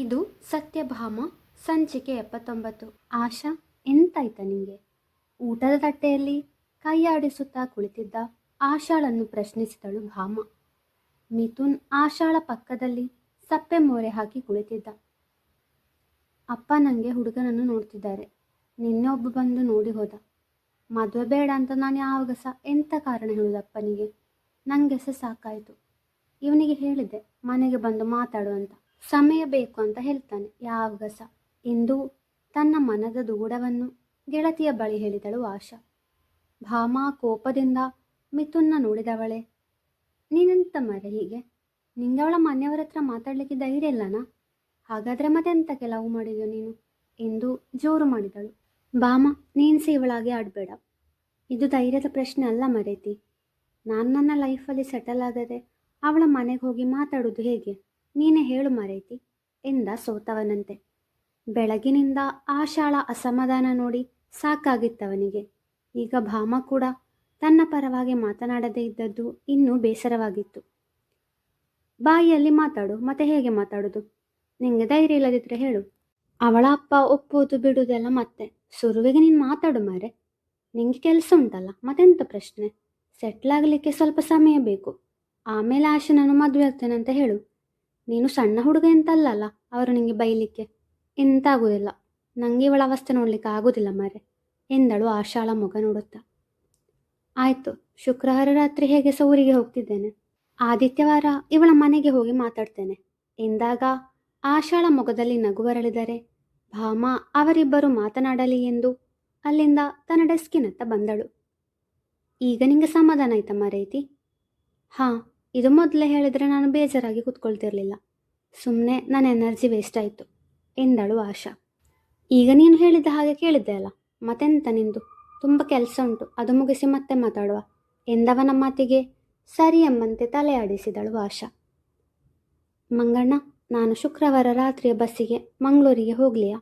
ಇದು ಸತ್ಯಭಾಮ, ಸಂಚಿಕೆ ಎಪ್ಪತ್ತೊಂಬತ್ತು. ಆಶಾ, ಎಂತಾಯ್ತ ನಿಂಗೆ? ಊಟದ ತಟ್ಟೆಯಲ್ಲಿ ಕೈಯಾಡಿಸುತ್ತಾ ಕುಳಿತಿದ್ದ ಆಶಾಳನ್ನು ಪ್ರಶ್ನಿಸಿದಳು ಭಾಮ. ಮಿಥುನ್ ಆಶಾಳ ಪಕ್ಕದಲ್ಲಿ ಸಪ್ಪೆ ಮೋರೆ ಹಾಕಿ ಕುಳಿತಿದ್ದ. ಅಪ್ಪ ನನಗೆ ಹುಡುಗನನ್ನು ನೋಡ್ತಿದ್ದಾರೆ. ನಿನ್ನೆ ಒಬ್ಬ ಬಂದು ನೋಡಿ ಹೋದ. ಮದುವೆ ಬೇಡ ಅಂತ ನಾನು ಯಾವಾಗ ಸಹ ಎಂಥ ಕಾರಣ ಹೇಳೋದಪ್ಪನಿಗೆ ನನಗೆ ಸಹ ಸಾಕಾಯಿತು. ಇವನಿಗೆ ಹೇಳಿದ್ದೆ, ಮನೆಗೆ ಬಂದು ಮಾತಾಡು ಅಂತ. ಸಮಯ ಬೇಕು ಅಂತ ಹೇಳ್ತಾನೆ. ಯಾವಾಗ ಸಹ ಎಂದು ತನ್ನ ಮನದ ದೂಡವನ್ನು ಗೆಳತಿಯ ಬಳಿ ಹೇಳಿದಳು ಆಶಾ. ಭಾಮಾ ಕೋಪದಿಂದ ಮಿಥುನ್ನ ನೋಡಿದವಳೆ, ನೀನೆಂತ ಮರೆ ಹೀಗೆ? ನಿಂಗೆ ಅವಳ ಮನೆಯವರ ಹತ್ರ ಮಾತಾಡ್ಲಿಕ್ಕೆ ಧೈರ್ಯ ಇಲ್ಲನಾ? ಹಾಗಾದರೆ ಮತ್ತೆಂತ ಕೆಲವು ಮಾಡಿದ್ಯೋ ನೀನು? ಎಂದು ಜೋರು ಮಾಡಿದಳು. ಭಾಮ, ನೀನು ಸಹ ಇವಳಾಗೆ ಆಡಬೇಡ. ಇದು ಧೈರ್ಯದ ಪ್ರಶ್ನೆ ಅಲ್ಲ ಮರೇತಿ. ನಾನು ನನ್ನ ಲೈಫಲ್ಲಿ ಸೆಟಲ್ ಆಗದೆ ಅವಳ ಮನೆಗೆ ಹೋಗಿ ಮಾತಾಡೋದು ಹೇಗೆ? ನೀನೇ ಹೇಳು ಮರೈತಿ ಎಂದ ಸೋತವನಂತೆ. ಬೆಳಗಿನಿಂದ ಆಶಾಳ ಅಸಮಾಧಾನ ನೋಡಿ ಸಾಕಾಗಿತ್ತವನಿಗೆ. ಈಗ ಭಾಮ ಕೂಡ ತನ್ನ ಪರವಾಗಿ ಮಾತನಾಡದೇ ಇದ್ದದ್ದು ಇನ್ನೂ ಬೇಸರವಾಗಿತ್ತು. ಬಾಯಿಯಲ್ಲಿ ಮಾತಾಡು, ಮತ್ತೆ ಹೇಗೆ ಮಾತಾಡೋದು? ನಿಂಗೆ ಧೈರ್ಯ ಇಲ್ಲದಿದ್ರೆ ಹೇಳು. ಅವಳ ಅಪ್ಪ ಒಪ್ಪೋದು ಬಿಡುವುದೆಲ್ಲ ಮತ್ತೆ. ಸುರುವಿಗೆ ನೀನು ಮಾತಾಡು ಮಾರೆ. ನಿಂಗೆ ಕೆಲಸ ಉಂಟಲ್ಲ, ಮತ್ತೆಂತ ಪ್ರಶ್ನೆ? ಸೆಟ್ಲಾಗಲಿಕ್ಕೆ ಸ್ವಲ್ಪ ಸಮಯ ಬೇಕು. ಆಮೇಲೆ ಆಶನನ್ನು ಮದುವೆ ಆಗ್ತೇನೆ ಅಂತ ಹೇಳು. ನೀನು ಸಣ್ಣ ಹುಡುಗ ಎಂತಲ್ಲ ಅಲ್ಲ ಅವರು ನಿಂಗೆ ಬೈಲಿಕ್ಕೆ? ಎಂತಾಗುವುದಿಲ್ಲ ನಂಗೆ ನನಗೆ ಇವಳ ಅವಸ್ಥೆ ನೋಡಲಿಕ್ಕೆ ಆಗೋದಿಲ್ಲ ಮಾರೆ ಎಂದಳು ಆಶಾಳ ಮುಖ ನೋಡುತ್ತಾ. ಆಯಿತು, ಶುಕ್ರವಾರ ರಾತ್ರಿ ಹೇಗೆ ಸಹ ಊರಿಗೆ ಹೋಗ್ತಿದ್ದೇನೆ? ಆದಿತ್ಯವಾರ ಇವಳ ಮನೆಗೆ ಹೋಗಿ ಮಾತಾಡ್ತೇನೆ. ಎಂದಾಗ ಆಶಾಳ ಮೊಗದಲ್ಲಿ ನಗುವರಳಿದರೆ ಭಾಮ ಅವರಿಬ್ಬರು ಮಾತನಾಡಲಿ ಎಂದು ಅಲ್ಲಿಂದ ತನ್ನ ಡೆಸ್ಕಿನತ್ತ ಬಂದಳು. ಈಗ ನಿಂಗೆ ಸಮಾಧಾನ ಆಯ್ತಮ್ಮ ಮರೈತಿ ಹಾಂ ಇದು ಮೊದಲೇ ಹೇಳಿದರೆ ನಾನು ಬೇಜಾರಾಗಿ ಕೂತ್ಕೊಳ್ತಿರ್ಲಿಲ್ಲ. ಸುಮ್ಮನೆ ನನ್ನ ಎನರ್ಜಿ ವೇಸ್ಟ್ ಆಯಿತು, ಎಂದಳು ಆಶಾ. ಈಗ ನೀನು ಹೇಳಿದ ಹಾಗೆ ಕೇಳಿದ್ದೆ ಅಲ್ಲ, ಮತ್ತೆಂತ ನಿಂದು? ತುಂಬ ಕೆಲಸ ಉಂಟು, ಅದು ಮುಗಿಸಿ ಮತ್ತೆ ಮಾತಾಡುವ ಎಂದವನ ಮಾತಿಗೆ ಸರಿ ಎಂಬಂತೆ ತಲೆ ಆಡಿಸಿದಳು ಆಶಾ. ಮಂಗಣ್ಣ, ನಾನು ಶುಕ್ರವಾರ ರಾತ್ರಿಯ ಬಸ್ಸಿಗೆ ಮಂಗಳೂರಿಗೆ ಹೋಗ್ಲಿಯ?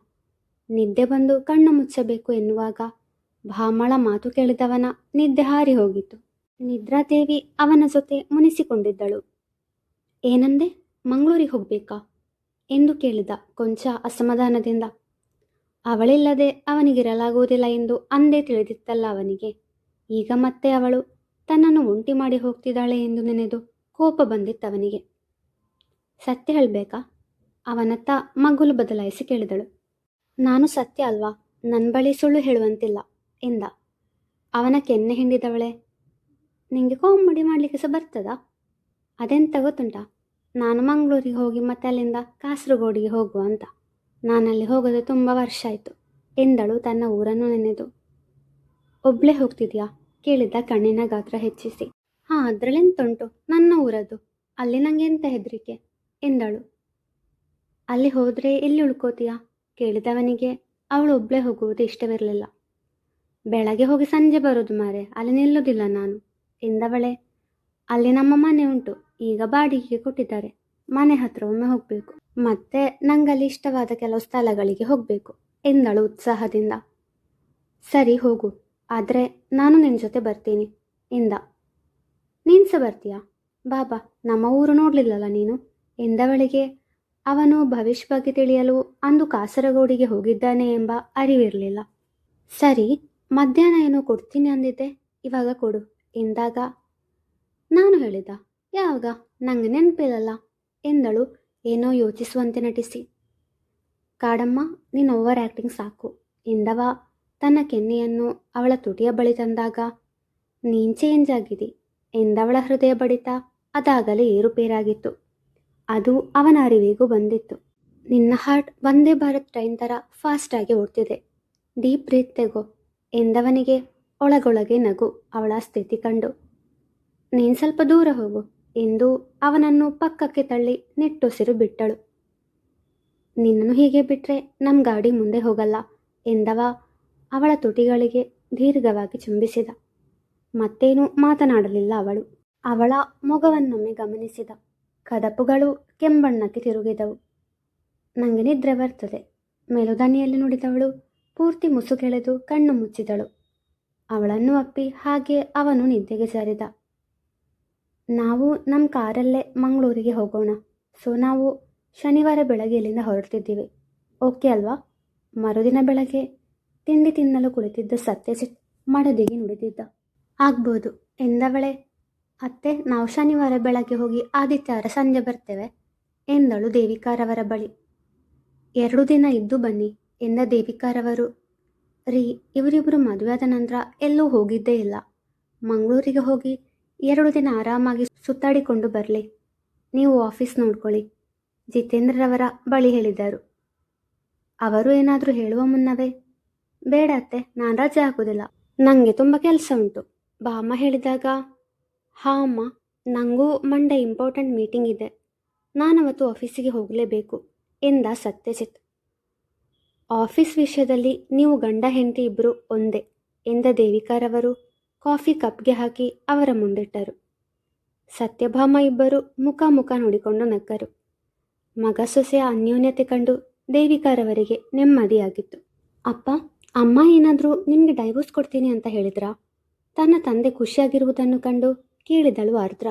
ನಿದ್ದೆ ಬಂದು ಕಣ್ಣು ಮುಚ್ಚಬೇಕು ಎನ್ನುವಾಗ ಭಾಮಳ ಮಾತು ಕೇಳಿದವನ ನಿದ್ದೆ ಹಾರಿ ಹೋಗಿತ್ತು. ನಿದ್ರಾದೇವಿ ಅವನ ಜೊತೆ ಮುನಿಸಿಕೊಂಡಿದ್ದಳು. ಏನಂದೆ? ಮಂಗಳೂರಿಗೆ ಹೋಗ್ಬೇಕಾ? ಎಂದು ಕೇಳಿದ ಕೊಂಚ ಅಸಮಾಧಾನದಿಂದ. ಅವಳಿಲ್ಲದೆ ಅವನಿಗಿರಲಾಗುವುದಿಲ್ಲ ಎಂದು ಅಂದೇ ತಿಳಿದಿತ್ತಲ್ಲ ಅವನಿಗೆ. ಈಗ ಮತ್ತೆ ಅವಳು ತನ್ನನ್ನು ಒಂಟಿ ಮಾಡಿ ಹೋಗ್ತಿದ್ದಾಳೆ ಎಂದು ನೆನೆದು ಕೋಪ ಬಂದಿತ್ತವನಿಗೆ ಸತ್ಯ ಹೇಳಬೇಕಾ? ಅವನತ್ತ ಮಗುಲು ಬದಲಾಯಿಸಿ ಕೇಳಿದಳು. ನಾನು ಸತ್ಯ ಅಲ್ವಾ? ನನ್ನ ಬಳಿ ಸುಳ್ಳು ಹೇಳುವಂತಿಲ್ಲ ಎಂದ. ಅವನ ಕೆನ್ನೆ ಹಿಂಡಿದವಳೆ ನಿಂಗೆ ಕಾಮಿಡಿ ಮಾಡಲಿಕ್ಕೆ ಸಹ ಬರ್ತದಾ? ಅದೆಂತ ಗೊತ್ತುಂಟ? ನಾನು ಮಂಗಳೂರಿಗೆ ಹೋಗಿ ಮತ್ತೆ ಅಲ್ಲಿಂದ ಕಾಸರಗೋಡಿಗೆ ಹೋಗುವ ಅಂತ. ನಾನಲ್ಲಿ ಹೋಗೋದು ತುಂಬ ವರ್ಷ ಆಯಿತು. ಎಂದಳು ತನ್ನ ಊರನ್ನು ನೆನೆದು. ಒಬ್ಳೇ ಹೋಗ್ತಿದ್ಯಾ? ಕೇಳಿದ ಕಣ್ಣಿನ ಗಾತ್ರ ಹೆಚ್ಚಿಸಿ. ಹಾಂ ಅದರಲ್ಲೆಂತುಂಟು ನನ್ನ ಊರದ್ದು ಅಲ್ಲಿ ನನಗೆ ಎಂತ ಹೆದರಿಕೆ? ಎಂದಳು. ಅಲ್ಲಿ ಹೋದರೆ ಎಲ್ಲಿ ಉಳ್ಕೋತೀಯಾ? ಕೇಳಿದವನಿಗೆ ಅವಳು ಒಬ್ಬಳೇ ಹೋಗುವುದು ಇಷ್ಟವಿರಲಿಲ್ಲ. ಬೆಳಗ್ಗೆ ಹೋಗಿ ಸಂಜೆ ಬರೋದು ಮಾರೆ. ಅಲ್ಲಿ ನಿಲ್ಲೋದಿಲ್ಲ ನಾನು. ಎಂದವಳೆ, ಅಲ್ಲಿ ನಮ್ಮ ಮನೆ ಉಂಟು, ಈಗ ಬಾಡಿಗೆಗೆ ಕೊಟ್ಟಿದ್ದಾರೆ. ಮನೆ ಹತ್ರ ಒಮ್ಮೆ ಹೋಗಬೇಕು. ಮತ್ತೆ ನಂಗಲ್ಲಿ ಇಷ್ಟವಾದ ಕೆಲವು ಸ್ಥಳಗಳಿಗೆ ಹೋಗಬೇಕು, ಎಂದಳು ಉತ್ಸಾಹದಿಂದ. ಸರಿ, ಹೋಗು, ಆದರೆ ನಾನು ನಿನ್ನ ಜೊತೆ ಬರ್ತೀನಿ, ಎಂದ. ನೀನು ಸಹ ಬರ್ತೀಯಾ? ಬಾಬಾ, ನಮ್ಮ ಊರು ನೋಡಲಿಲ್ಲಲ್ಲ ನೀನು? ಎಂದವಳಿಗೆ, ಅವನು ಭವಿಷ್ಯ ಬಗ್ಗೆ ತಿಳಿಯಲು ಅಂದು ಕಾಸರಗೋಡಿಗೆ ಹೋಗಿದ್ದಾನೆ ಎಂಬ ಅರಿವಿರಲಿಲ್ಲ. ಸರಿ, ಮಧ್ಯಾಹ್ನ ಏನೋ ಕೊಡ್ತೀನಿ ಅಂದಿದ್ದೆ, ಇವಾಗ ಕೊಡು. ಎಂದಾಗ, ನಾನು ಹೇಳಿದ, ಯಾವಾಗ? ನಂಗೆ ನೆನಪಿಲ್ಲಲ್ಲ? ಎಂದಳು. ಏನೋ ಯೋಚಿಸುವಂತೆ ನಟಿಸಿ. ಕಾಡಮ್ಮ, ನೀನು ಓವರ್ ಆ್ಯಕ್ಟಿಂಗ್ ಸಾಕು. ಎಂದವ. ತನ್ನ ಕೆನ್ನೆಯನ್ನು ಅವಳ ತುಟಿಯ ಬಳಿ ತಂದಾಗ, ನೀನ್ ಚೇಂಜ್ ಆಗಿದೆ. ಎಂದವಳ ಹೃದಯ ಬಡಿತ ಅದಾಗಲೇ ಏರುಪೇರಾಗಿತ್ತು. ಅದು ಅವನ ಅರಿವಿಗೂ ಬಂದಿತ್ತು. ನಿನ್ನ ಹಾರ್ಟ್ ವಂದೇ ಭಾರತ್ ಟ್ರೈನ್ ಥರ ಫಾಸ್ಟಾಗಿ ಓಡ್ತಿದೆ. ಡೀಪ್ ಬ್ರೀತ್ ತೆಗೋ, ಎಂದವನಿಗೆ ಒಳಗೊಳಗೆ ನಗು ಅವಳ ಸ್ಥಿತಿ ಕಂಡು. ನೀನು ಸ್ವಲ್ಪ ದೂರ ಹೋಗು ಎಂದು ಅವನನ್ನು ಪಕ್ಕಕ್ಕೆ ತಳ್ಳಿ ನಿಟ್ಟುಸಿರು ಬಿಟ್ಟಳು. ನಿನ್ನನ್ನು ಹೀಗೆ ಬಿಟ್ಟರೆ ನಮ್ಮ ಗಾಡಿ ಮುಂದೆ ಹೋಗಲ್ಲ ಎಂದವ ಅವಳ ತುಟಿಗಳಿಗೆ ದೀರ್ಘವಾಗಿ ಚುಂಬಿಸಿದ. ಮತ್ತೇನು ಮಾತನಾಡಲಿಲ್ಲ ಅವಳು. ಅವಳ ಮೊಗವನ್ನೊಮ್ಮೆ ಗಮನಿಸಿದ. ಕದಪುಗಳು ಕೆಂಬಣ್ಣಕ್ಕೆ ತಿರುಗಿದವು. ನನಗೆ ನಿದ್ರೆ ಬರ್ತದೆ. ಮೆಲುದನಿಯಲ್ಲಿ ನುಡಿದವಳು ಪೂರ್ತಿ ಮುಸುಗೆಳೆದು ಕಣ್ಣು ಮುಚ್ಚಿದಳು. ಅವಳನ್ನು ಅಪ್ಪಿ ಹಾಗೆ ಅವನು ನಿದ್ದೆಗೆ ಜಾರಿದ ನಾವು ನಮ್ಮ ಕಾರಲ್ಲೇ ಮಂಗಳೂರಿಗೆ ಹೋಗೋಣ. ಸೊ ನಾವು ಶನಿವಾರ ಬೆಳಗ್ಗೆ ಇಲ್ಲಿಂದ ಹೊರಡ್ತಿದ್ದೀವಿ. ಓಕೆ ಅಲ್ವಾ? ಮರುದಿನ ಬೆಳಗ್ಗೆ ತಿಂಡಿ ತಿನ್ನಲು ಕುಳಿತಿದ್ದ ಸತ್ಯಜಿತ್ ಮಡದಿಗೆ ನುಡಿದಿದ್ದ. ಆಗ್ಬೋದು, ಎಂದವಳೆ, ಅತ್ತೆ, ನಾವು ಶನಿವಾರ ಬೆಳಗ್ಗೆ ಹೋಗಿ ಆದಿತ್ಯವಾರ ಸಂಜೆ ಬರ್ತೇವೆ, ಎಂದಳು ದೇವಿಕಾರವರ ಬಳಿ. ಎರಡು ದಿನ ಇದ್ದು ಬನ್ನಿ, ಎಂದ ದೇವಿಕಾರವರು. ರೀ ಇವರಿಬ್ಬರು ಮದುವೆ ಆದ ನಂತರ ಎಲ್ಲೂ ಹೋಗಿದ್ದೇ ಇಲ್ಲ. ಮಂಗಳೂರಿಗೆ ಹೋಗಿ ಎರಡು ದಿನ ಆರಾಮಾಗಿ ಸುತ್ತಾಡಿಕೊಂಡು ಬರಲಿ. ನೀವು ಆಫೀಸ್ ನೋಡ್ಕೊಳ್ಳಿ, ಜಿತೇಂದ್ರರವರ ಬಳಿ ಹೇಳಿದರು. ಅವರು ಏನಾದರೂ ಹೇಳುವ ಮುನ್ನವೇ, ಬೇಡ ಅತ್ತೆ, ನಾನು ರಜೆ ಹಾಕೋದಿಲ್ಲ ನನಗೆ ತುಂಬ ಕೆಲಸ ಉಂಟು. ಬಾ ಅಮ್ಮ ಹೇಳಿದಾಗ, ಹಾ ಅಮ್ಮ ನನಗೂ ಮಂಡೇ ಇಂಪಾರ್ಟೆಂಟ್ ಮೀಟಿಂಗ್ ಇದೆ. ನಾನವತ್ತು ಆಫೀಸಿಗೆ ಹೋಗಲೇಬೇಕು ಎಂದ ಸತ್ಯಜಿತ್. ಆಫೀಸ್ ವಿಷಯದಲ್ಲಿ ನೀವು ಗಂಡ ಹೆಂಡತಿ ಇಬ್ಬರು ಒಂದೇ ಎಂದ ದೇವಿಕಾರವರು ಕಾಫಿ ಕಪ್ಗೆ ಹಾಕಿ ಅವರ ಮುಂದಿಟ್ಟರು. ಸತ್ಯಭಾಮ ಇಬ್ಬರು ಮುಖ ಮುಖ ನೋಡಿಕೊಂಡು ನಕ್ಕರು. ಮಗ ಸೊಸೆಯ ಅನ್ಯೋನ್ಯತೆ ಕಂಡು ದೇವಿಕಾರವರಿಗೆ ನೆಮ್ಮದಿಯಾಗಿತ್ತು. ಅಪ್ಪ, ಅಮ್ಮ ಏನಾದರೂ ನಿಮಗೆ ಡೈವೋರ್ಸ್ ಕೊಡ್ತೀನಿ ಅಂತ ಹೇಳಿದ್ರಾ? ತನ್ನ ತಂದೆ ಖುಷಿಯಾಗಿರುವುದನ್ನು ಕಂಡು ಕೇಳಿದಳು ಆರ್ದ್ರ.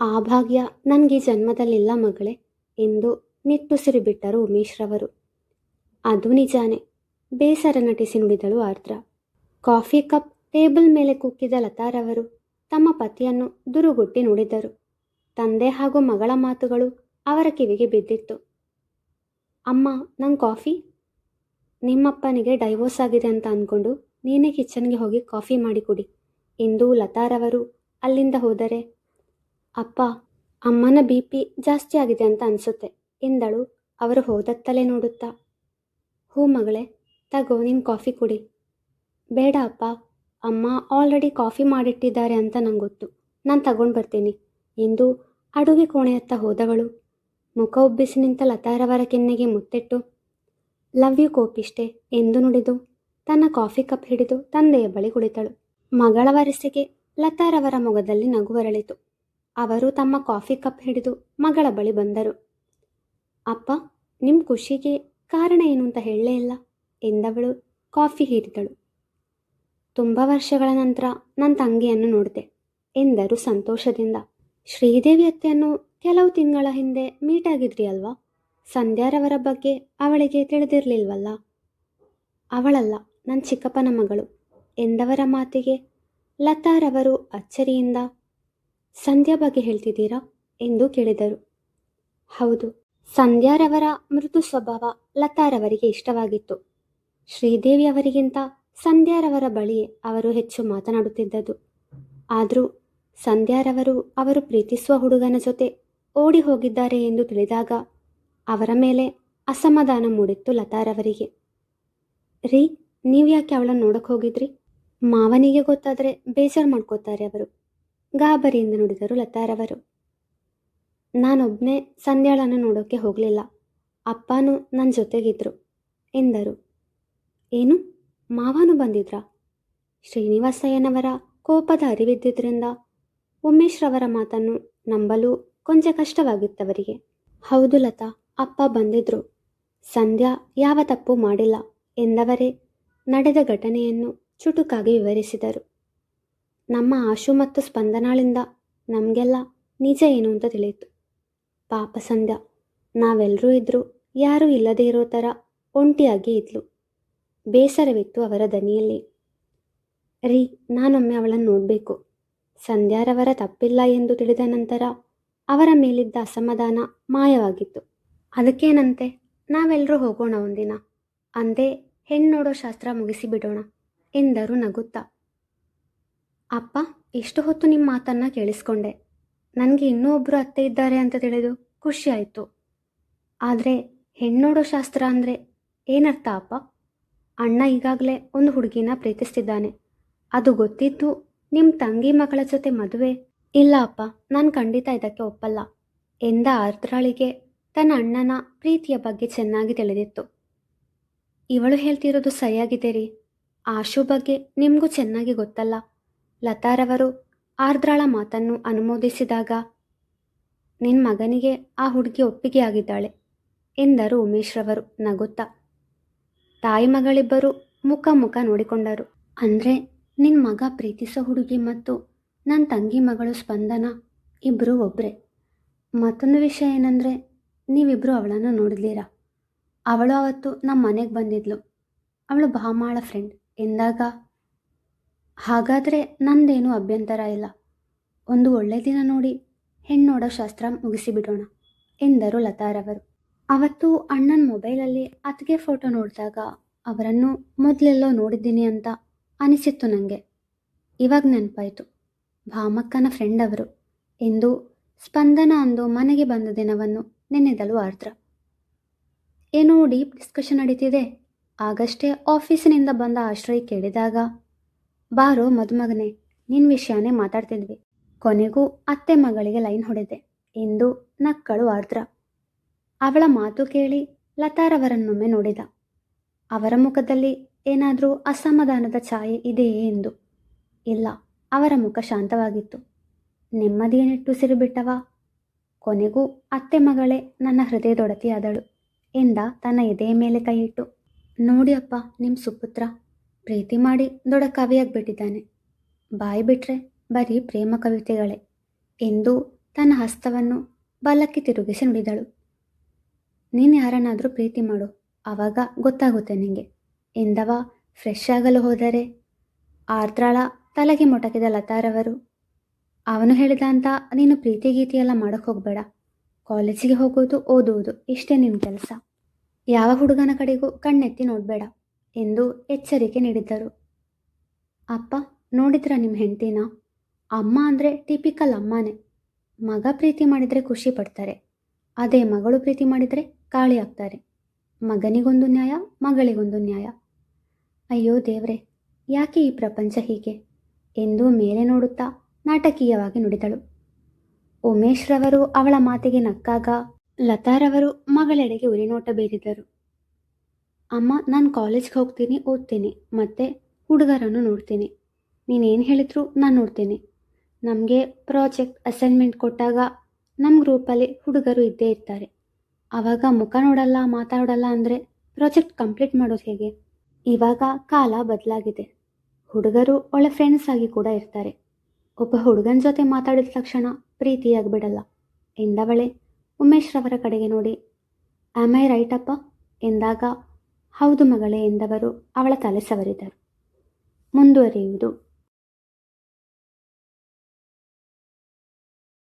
ಆ ಭಾಗ್ಯ ನನಗೆ ಜನ್ಮದಲ್ಲಿಲ್ಲ ಮಗಳೇ ಎಂದು ನಿಟ್ಟುಸಿರು ಬಿಟ್ಟರು ಉಮೇಶ್ರವರು. ಅದು ನಿಜಾನೆ. ಬೇಸರ ನಟಿಸಿ ನುಡಿದಳು ಆರ್ದ್ರ. ಕಾಫಿ ಕಪ್ ಟೇಬಲ್ ಮೇಲೆ ಕುಕ್ಕಿದ ಲತಾರವರು ತಮ್ಮ ಪತಿಯನ್ನು ದುರುಗುಟ್ಟಿ ನುಡಿದರು. ತಂದೆ ಹಾಗೂ ಮಗಳ ಮಾತುಗಳು ಅವರ ಕಿವಿಗೆ ಬಿದ್ದಿತ್ತು. ಅಮ್ಮ, ನಂಗೆ ಕಾಫಿ? ನಿಮ್ಮಪ್ಪನಿಗೆ ಡೈವೋರ್ಸ್ ಆಗಿದೆ ಅಂತ ಅಂದ್ಕೊಂಡು ನೀನೇ ಕಿಚನ್ಗೆ ಹೋಗಿ ಕಾಫಿ ಮಾಡಿ ಕುಡಿ. ಇಂದು ಲತಾರವರು ಅಲ್ಲಿಂದ ಹೋದರೆ ಅಪ್ಪ, ಅಮ್ಮನ ಬಿ ಪಿ ಜಾಸ್ತಿ ಆಗಿದೆ ಅಂತ ಅನಿಸುತ್ತೆ, ಎಂದಳು. ಅವರು ಹೋದತ್ತಲೇ ನೋಡುತ್ತಾ ಹೂ ಮಗಳೇ, ತಗೋ ನೀನು ಕಾಫಿ ಕುಡಿ. ಬೇಡ ಅಪ್ಪ ಅಮ್ಮ ಆಲ್ರೆಡಿ ಕಾಫಿ ಮಾಡಿಟ್ಟಿದ್ದಾರೆ ಅಂತ ನಂಗೆ ಗೊತ್ತು ನಾನು ತಗೊಂಡು ಬರ್ತೀನಿ. ಎಂದು ಅಡುಗೆ ಕೋಣೆಯತ್ತ ಹೋದವಳು. ಮುಖ ಉಬ್ಬಿಸಿ ನಿಂತ ಲತಾರವರ ಕೆನ್ನೆಗೆ ಮುತ್ತಿಟ್ಟು, ಲವ್ ಯು ಕೋಪಿಷ್ಟೆ ಎಂದು ನುಡಿದು, ತನ್ನ ಕಾಫಿ ಕಪ್ ಹಿಡಿದು ತಂದೆಯ ಬಳಿ ಕುಳಿತಳು. ಮಗಳ ವರಸೆಗೆ ಲತಾರವರ ಮೊಗದಲ್ಲಿ ನಗುವರಳಿತು ಅವರು ತಮ್ಮ ಕಾಫಿ ಕಪ್ ಹಿಡಿದು ಮಗಳ ಬಳಿ ಬಂದರು. ಅಪ್ಪ ನಿಮ್ಮ ಖುಷಿಗೆ ಕಾರಣ ಏನು ಅಂತ ಹೇಳಲೇ ಇಲ್ಲ. ಎಂದವಳು ಕಾಫಿ ಹೀರಿದಳು. ತುಂಬ ವರ್ಷಗಳ ನಂತರ ನನ್ನ ತಂಗಿಯನ್ನು ನೋಡಿದೆ ಎಂದರು ಸಂತೋಷದಿಂದ. ಶ್ರೀದೇವಿ ಅತ್ತೆಯನ್ನು ಕೆಲವು ತಿಂಗಳ ಹಿಂದೆ ಮೀಟ್ ಆಗಿದ್ರಿ ಅಲ್ವಾ? ಸಂಧ್ಯಾರವರ ಬಗ್ಗೆ ಅವಳಿಗೆ ತಿಳಿದಿರಲಿಲ್ವಲ್ಲ? ಅವಳಲ್ಲ ನನ್ನ ಚಿಕ್ಕಪ್ಪನ ಮಗಳು ಎಂದವರ ಮಾತಿಗೆ ಲತಾರವರು ಅಚ್ಚರಿಯಿಂದ, ಸಂಧ್ಯಾ ಬಗ್ಗೆ ಹೇಳ್ತಿದ್ದೀರಾ? ಎಂದು ಕೇಳಿದರು. ಹೌದು ಸಂಧ್ಯಾರವರ ಮೃದು ಸ್ವಭಾವ ಲತಾರವರಿಗೆ ಇಷ್ಟವಾಗಿತ್ತು. ಶ್ರೀದೇವಿ ಅವರಿಗಿಂತ ಸಂಧ್ಯಾರವರ ಬಳಿ ಅವರು ಹೆಚ್ಚು ಮಾತನಾಡುತ್ತಿದ್ದದ್ದು. ಆದರೂ ಸಂಧ್ಯಾರವರು ಅವರು ಪ್ರೀತಿಸುವ ಹುಡುಗನ ಜೊತೆ ಓಡಿ ಹೋಗಿದ್ದಾರೆ ಎಂದು ತಿಳಿದಾಗ ಅವರ ಮೇಲೆ ಅಸಮಾಧಾನ ಮೂಡಿತ್ತು ಲತಾರವರಿಗೆ. ರೀ, ನೀವು ಯಾಕೆ ಅವಳನ್ನು ನೋಡಕ್ಕೆ ಹೋಗಿದ್ರಿ? ಮಾವನಿಗೆ ಗೊತ್ತಾದರೆ ಬೇಜಾರು ಮಾಡ್ಕೋತಾರೆ ಅವರು. ಗಾಬರಿಯಿಂದ ನುಡಿದರು ಲತಾರವರು. ನಾನೊಬ್ಬನೇ ಸಂಧ್ಯಾಳನ್ನು ನೋಡೋಕ್ಕೆ ಹೋಗಲಿಲ್ಲ. ಅಪ್ಪನೂ ನನ್ನ ಜೊತೆಗಿದ್ರು, ಎಂದರು. ಏನು? ಮಾವನು ಬಂದಿದ್ರಾ? ಶ್ರೀನಿವಾಸಯ್ಯನವರ ಕೋಪದ ಅರಿವಿದ್ದಿದ್ದರಿಂದ ಉಮೇಶ್ರವರ ಮಾತನ್ನು ನಂಬಲು ಕೊಂಚ ಕಷ್ಟವಾಗಿತ್ತವರಿಗೆ. ಹೌದು ಲತಾ, ಅಪ್ಪ ಬಂದಿದ್ರು. ಸಂಧ್ಯಾ ಯಾವ ತಪ್ಪು ಮಾಡಿಲ್ಲ ಎಂದವರೇ ನಡೆದ ಘಟನೆಯನ್ನು ಚುಟುಕಾಗಿ ವಿವರಿಸಿದರು. ನಮ್ಮ ಆಶು ಮತ್ತು ಸ್ಪಂದನಾಳಿಂದ ನಮಗೆಲ್ಲ ನಿಜ ಏನು ಅಂತ ತಿಳಿಯಿತು. ಪಾಪ ಸಂಧ್ಯಾ ನಾವೆಲ್ಲರೂ ಇದ್ರು, ಯಾರೂ ಇಲ್ಲದೇ ಇರೋ ಥರ ಒಂಟಿಯಾಗಿ ಇದ್ಲು. ಬೇಸರವಿತ್ತು ಅವರ ದನಿಯಲ್ಲಿ. ರೀ, ನಾನೊಮ್ಮೆ ಅವಳನ್ನು ನೋಡಬೇಕು. ಸಂಧ್ಯಾರವರ ತಪ್ಪಿಲ್ಲ ಎಂದು ತಿಳಿದ ನಂತರ ಅವರ ಮೇಲಿದ್ದ ಅಸಮಾಧಾನ ಮಾಯವಾಗಿತ್ತು. ಅದಕ್ಕೇನಂತೆ ನಾವೆಲ್ಲರೂ ಹೋಗೋಣ ಒಂದಿನ. ಅಂದೇ ಹೆಣ್ಣು ನೋಡೋ ಶಾಸ್ತ್ರ ಮುಗಿಸಿಬಿಡೋಣ ಎಂದರು ನಗುತ್ತಾ. ಅಪ್ಪ ಎಷ್ಟು ಹೊತ್ತು ನಿಮ್ಮ ಮಾತನ್ನು ಕೇಳಿಸ್ಕೊಂಡೆ. ನನಗೆ ಇನ್ನೂ ಒಬ್ಬರು ಅತ್ತೆ ಇದ್ದಾರೆ ಅಂತ ತಿಳಿದು ಖುಷಿ ಆಯಿತು. ಆದರೆ ಹೆಣ್ಣೋಡೋ ಶಾಸ್ತ್ರ ಅಂದರೆ ಏನರ್ಥ ಅಪ್ಪ? ಅಣ್ಣ ಈಗಾಗಲೇ ಒಂದು ಹುಡುಗಿನ ಪ್ರೀತಿಸ್ತಿದ್ದಾನೆ. ಅದು ಗೊತ್ತಿದ್ದು ನಿಮ್ಮ ತಂಗಿ ಮಗಳ ಜೊತೆ ಮದುವೆ? ಇಲ್ಲ ಅಪ್ಪ, ನಾನು ಖಂಡಿತ ಇದಕ್ಕೆ ಒಪ್ಪಲ್ಲ. ಎಂದ ಆರ್ದ್ರಾಳಿಗೆ ತನ್ನ ಅಣ್ಣನ ಪ್ರೀತಿಯ ಬಗ್ಗೆ ಚೆನ್ನಾಗಿ ತಿಳಿದಿತ್ತು. ಇವಳು ಹೇಳ್ತಿರೋದು ಸರಿಯಾಗಿದೆ ರೀ ಆಶು ಬಗ್ಗೆ ನಿಮಗೂ ಚೆನ್ನಾಗಿ ಗೊತ್ತಲ್ಲ. ಲತಾರವರು ಆರ್ದ್ರಾಳ ಮಾತನ್ನು ಅನುಮೋದಿಸಿದಾಗ ನಿನ್ನ ಮಗನಿಗೆ ಆ ಹುಡುಗಿ ಒಪ್ಪಿಗೆ ಆಗಿದ್ದಾಳೆ ಎಂದರು ಉಮೇಶ್ರವರು. ನಗುತ್ತಾ, ತಾಯಿ ಮಗಳಿಬ್ಬರು ಮುಖ ಮುಖ ನೋಡಿಕೊಂಡರು. ಅಂದರೆ ನಿನ್ನ ಮಗ ಪ್ರೀತಿಸೋ ಹುಡುಗಿ ಮತ್ತು ನನ್ನ ತಂಗಿ ಮಗಳು ಸ್ಪಂದನ? ಇಬ್ಬರು ಒಬ್ಬರೇ ಮತ್ತೊಂದು ವಿಷಯ ಏನಂದರೆ ನೀವಿಬ್ಬರು ಅವಳನ್ನು ನೋಡಿದ್ದೀರಾ? ಅವಳು ಅವತ್ತು ನಮ್ಮ ಮನೆಗೆ ಬಂದಿದ್ಲು. ಅವಳು ಭಾಮಾಳ ಫ್ರೆಂಡ್ ಎಂದಾಗ, ಹಾಗಾದರೆ ನಂದೇನು ಅಭ್ಯಂತರ ಇಲ್ಲ. ಒಂದು ಒಳ್ಳೆ ದಿನ ನೋಡಿ ಹೆಣ್ಣೋಡೋ ಶಾಸ್ತ್ರ ಮುಗಿಸಿಬಿಡೋಣ, ಎಂದರು ಲತಾರವರು. ಅವತ್ತು ಅಣ್ಣನ ಮೊಬೈಲಲ್ಲಿ ಅತ್ತಿಗೆ ಫೋಟೋ ನೋಡಿದಾಗ ಅವರನ್ನು ಮೊದಲೆಲ್ಲೋ ನೋಡಿದ್ದೀನಿ ಅಂತ ಅನಿಸಿತ್ತು ನನಗೆ ಇವಾಗ ನೆನಪಾಯಿತು, ಭಾಮಕ್ಕನ ಫ್ರೆಂಡ್ ಅವರು ಎಂದು ಸ್ಪಂದನ ಅಂದು ಮನೆಗೆ ಬಂದ ದಿನವನ್ನು ನೆನೆದಲು ಆರ್ದ್ರ. ಏನೋ ಡೀಪ್ ಡಿಸ್ಕಷನ್ ನಡೀತಿದೆ, ಆಗಷ್ಟೇ ಆಫೀಸಿನಿಂದ ಬಂದ ಆಶ್ರಯ ಕೇಳಿದಾಗ, ಬಾರೋ ಮದುಮಗನೇ ನಿನ್ನ ವಿಷಯನೇ ಮಾತಾಡ್ತಿದ್ವಿ. ಕೊನೆಗೂ ಅತ್ತೆ ಮಗಳಿಗೆ ಲೈನ್ ಹೊಡೆದೆ. ಎಂದು ನಕ್ಕಳು ಆರ್ದ್ರ. ಅವಳ ಮಾತು ಕೇಳಿ ಲತಾರವರನ್ನೊಮ್ಮೆ ನೋಡಿದ. ಅವರ ಮುಖದಲ್ಲಿ ಏನಾದರೂ ಅಸಮಾಧಾನದ ಛಾಯೆ ಇದೆಯೇ ಎಂದು. ಇಲ್ಲ, ಅವರ ಮುಖ ಶಾಂತವಾಗಿತ್ತು. ನೆಮ್ಮದಿಯನ್ನಿಟ್ಟು ಸಿರುಬಿಟ್ಟವ? ಕೊನೆಗೂ ಅತ್ತೆ ಮಗಳೇ ನನ್ನ ಹೃದಯದೊಡತಿಯಾದಳು ಎಂದ ತನ್ನ ಎದೆಯ ಮೇಲೆ ಕೈಯಿಟ್ಟು. ನೋಡಿ ಅಪ್ಪ ನಿಮ್ಮ ಸುಪುತ್ರ. ಪ್ರೀತಿ ಮಾಡಿ ದೊಡ್ಡ ಕವಿಯಾಗ್ಬಿಟ್ಟಿದ್ದಾನೆ. ಬಾಯಿ ಬಿಟ್ರೆ ಬರೀ ಪ್ರೇಮ ಕವಿತೆಗಳೇ ಎಂದು ತನ್ನ ಹಸ್ತವನ್ನು ಬಲಕ್ಕೆ ತಿರುಗಿಸಿ ನುಡಿದಳು. ನೀನು ಯಾರನ್ನಾದರೂ ಪ್ರೀತಿ ಮಾಡು ಆವಾಗ ಗೊತ್ತಾಗುತ್ತೆ ನಿಂಗೆ. ಎಂದವ ಫ್ರೆಶ್ ಆಗಲು ಹೋದರೆ ಆರ್ದ್ರಾಳ ತಲೆಗೆ ಮೊಟಕಿದ ಲತಾರವರು. ಅವನು ಹೇಳಿದ ಅಂತ ನೀನು ಪ್ರೀತಿ ಗೀತಿಯೆಲ್ಲ ಮಾಡೋಕೆ ಹೋಗಬೇಡ. ಕಾಲೇಜಿಗೆ ಹೋಗೋದು ಓದುವುದು ಇಷ್ಟೇ ನಿಮ್ಮ ಕೆಲಸ. ಯಾವ ಹುಡುಗನ ಕಡೆಗೂ ಕಣ್ಣೆತ್ತಿ ನೋಡಬೇಡ ಎಂದು ಎಚ್ಚರಿಕೆ ನೀಡಿದ್ದರು. ಅಪ್ಪ, ನೋಡಿದ್ರ ನಿಮ್ಮ ಹೆಂಡತಿನ? ಅಮ್ಮ ಅಂದರೆ ಟಿಪಿಕಲ್ ಅಮ್ಮನೇ. ಮಗ ಪ್ರೀತಿ ಮಾಡಿದರೆ ಖುಷಿ ಪಡ್ತಾರೆ. ಅದೇ ಮಗಳು ಪ್ರೀತಿ ಮಾಡಿದರೆ ಕಾಳಿ ಆಗ್ತಾರೆ. ಮಗನಿಗೊಂದು ನ್ಯಾಯ, ಮಗಳಿಗೊಂದು ನ್ಯಾಯ. ಅಯ್ಯೋ ದೇವ್ರೆ, ಯಾಕೆ ಈ ಪ್ರಪಂಚ ಹೀಗೆ? ಎಂದು ಮೇಲೆ ನೋಡುತ್ತಾ ನಾಟಕೀಯವಾಗಿ ನುಡಿದಳು. ಉಮೇಶ್ರವರು ಅವಳ ಮಾತಿಗೆ ನಕ್ಕಾಗ ಲತಾರವರು ಮಗಳೆಡೆಗೆ ಉರಿನೋಟ ಬೀರಿದರು. ಅಮ್ಮ, ನಾನು ಕಾಲೇಜ್ಗೆ ಹೋಗ್ತೀನಿ, ಓದ್ತೀನಿ, ಮತ್ತೆ ಹುಡುಗರನ್ನು ನೋಡ್ತೀನಿ. ನೀನೇನು ಹೇಳಿದ್ರು ನಾನು ನೋಡ್ತೀನಿ. ನಮಗೆ ಪ್ರಾಜೆಕ್ಟ್ ಅಸೈನ್ಮೆಂಟ್ ಕೊಟ್ಟಾಗ ನಮ್ಮ ಗ್ರೂಪಲ್ಲಿ ಹುಡುಗರು ಇದ್ದೇ ಇರ್ತಾರೆ. ಆವಾಗ ಮುಖ ನೋಡಲ್ಲ, ಮಾತಾಡಲ್ಲ ಅಂದರೆ ಪ್ರಾಜೆಕ್ಟ್ ಕಂಪ್ಲೀಟ್ ಮಾಡೋದು ಹೇಗೆ? ಇವಾಗ ಕಾಲ ಬದಲಾಗಿದೆ. ಹುಡುಗರು ಒಳ್ಳೆ ಫ್ರೆಂಡ್ಸ್ ಆಗಿ ಕೂಡ ಇರ್ತಾರೆ. ಒಬ್ಬ ಹುಡುಗನ ಜೊತೆ ಮಾತಾಡಿದ ತಕ್ಷಣ ಪ್ರೀತಿಯಾಗಿಬಿಡಲ್ಲ ಎಂದವಳೆ ಉಮೇಶ್ ರವರ ಕಡೆಗೆ ನೋಡಿ ಆಮ್ ಐ ರೈಟ್ ಅಪ್ಪ? ಎಂದಾಗ, ಹೌದು ಮಗಳೇ, ಎಂದವರು ಅವಳ ತಲೆ ಸವರಿದರು. ಮುಂದುವರಿಯುವುದು